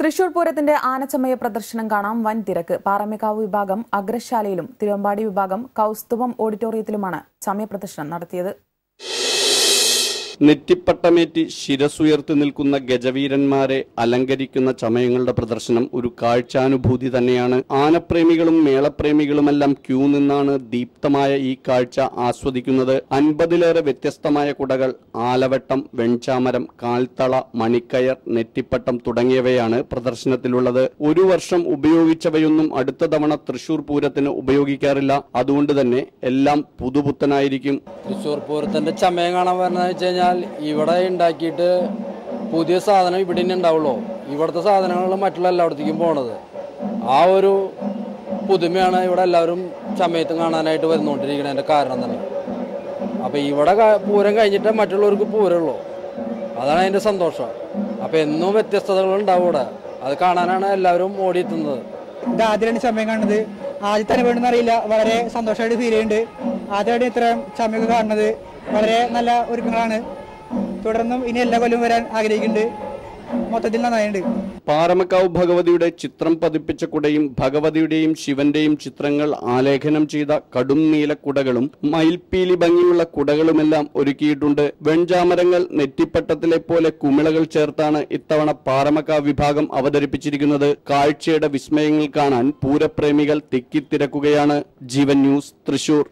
തൃശൂർ പൂരത്തിന്റെ ആനച്ചമയ പ്രദർശനം കാണാം വൻ തിരക്ക്. പാറമേക്കാവ് വിഭാഗം അഗ്രശാലയിലും തിരുവമ്പാടി വിഭാഗം കൗസ്തുഭം ഓഡിറ്റോറിയത്തിലുമാണ് സമയപ്രദർശനം നടത്തിയത്. നെറ്റിപ്പട്ടമേറ്റി ശിരസുയർത്തി നിൽക്കുന്ന ഗജവീരന്മാരെ അലങ്കരിക്കുന്ന ചമയങ്ങളുടെ പ്രദർശനം ഒരു കാഴ്ചാനുഭൂതി തന്നെയാണ്. ആനപ്രേമികളും മേളപ്രേമികളുമെല്ലാം ക്യൂ നിന്നാണ് ദീപ്തമായ ഈ കാഴ്ച ആസ്വദിക്കുന്നത്. അൻപതിലേറെ വ്യത്യസ്തമായ കുടകൾ ആലവട്ടം വെൺചാമരം കാൽത്തള മണിക്കയർ നെറ്റിപ്പട്ടം തുടങ്ങിയവയാണ് പ്രദർശനത്തിലുള്ളത്. ഒരു വർഷം ഉപയോഗിച്ചവയൊന്നും അടുത്ത തവണ തൃശൂർ പൂരത്തിന് ഉപയോഗിക്കാറില്ല. അതുകൊണ്ട് തന്നെ എല്ലാം പുതുപുത്തനായിരിക്കും. തൃശൂർ പൂരത്തിന്റെ ചമയം കാണാൻ പറഞ്ഞതെന്ന് കഴിഞ്ഞാൽ ഇവിടെ ഉണ്ടാക്കിയിട്ട് പുതിയ സാധനം ഇവിടെ തന്നെ ഉണ്ടാവുള്ളൂ. ഇവിടുത്തെ സാധനങ്ങൾ മറ്റുള്ള എല്ലായിടത്തേക്കും പോണത്. ആ ഒരു പുതുമയാണ് ഇവിടെ എല്ലാവരും ചമയത്തും കാണാനായിട്ട് വരുന്നുകൊണ്ടിരിക്കുന്നതിന്റെ കാരണം തന്നെ. അപ്പോൾ ഇവിടെ പൂരം കഴിഞ്ഞിട്ട് മറ്റുള്ളവർക്ക് പൂരമുള്ളൂ. അതാണ് അതിന്റെ സന്തോഷം. അപ്പോൾ എന്നും വ്യത്യസ്തതകൾ ഉണ്ടാവും ഇവിടെ. അത് കാണാനാണ് എല്ലാവരും ഓടിയെത്തുന്നത്. ഇത് ആദ്യമായിട്ട് ചമയം കാണുന്നത്. ആദ്യത്തെ അനുഭവം അറിയില്ല. വളരെ സന്തോഷമായിട്ട് ഫീൽ ചെയ്യുന്നുണ്ട്. ആദ്യമായിട്ട് ഇത്രയും ചമയൊക്കെ കാണുന്നത്. വളരെ നല്ല ഒരുക്കങ്ങളാണ്. തുടർന്നും ഇനി എല്ലാ കൊല്ലവും വരാൻ ആഗ്രഹിക്കുന്നുണ്ട്. മൊത്തത്തിൽ നന്നായിട്ടുണ്ട്. പാറമക്കാവ് ഭഗവതിയുടെ ചിത്രം പതിപ്പിച്ച കുടയും ഭഗവതിയുടെയും ശിവന്റെയും ചിത്രങ്ങൾ ആലേഖനം ചെയ്ത കടും നീല കുടകളും മയിൽപ്പീലി ഭംഗിയുള്ള കുടകളുമെല്ലാം ഒരുക്കിയിട്ടുണ്ട്. വെൺചാമരങ്ങൾ നെറ്റിപ്പട്ടത്തിലെ പോലെ കുമിളകൾ ചേർത്താണ് ഇത്തവണ പാറമക്കാവ് വിഭാഗം അവതരിപ്പിച്ചിരിക്കുന്നത്. കാഴ്ചയുടെ വിസ്മയങ്ങൾ കാണാൻ പൂരപ്രേമികൾ തിക്കിത്തിരക്കുകയാണ്. ജീവൻ ന്യൂസ് തൃശൂർ.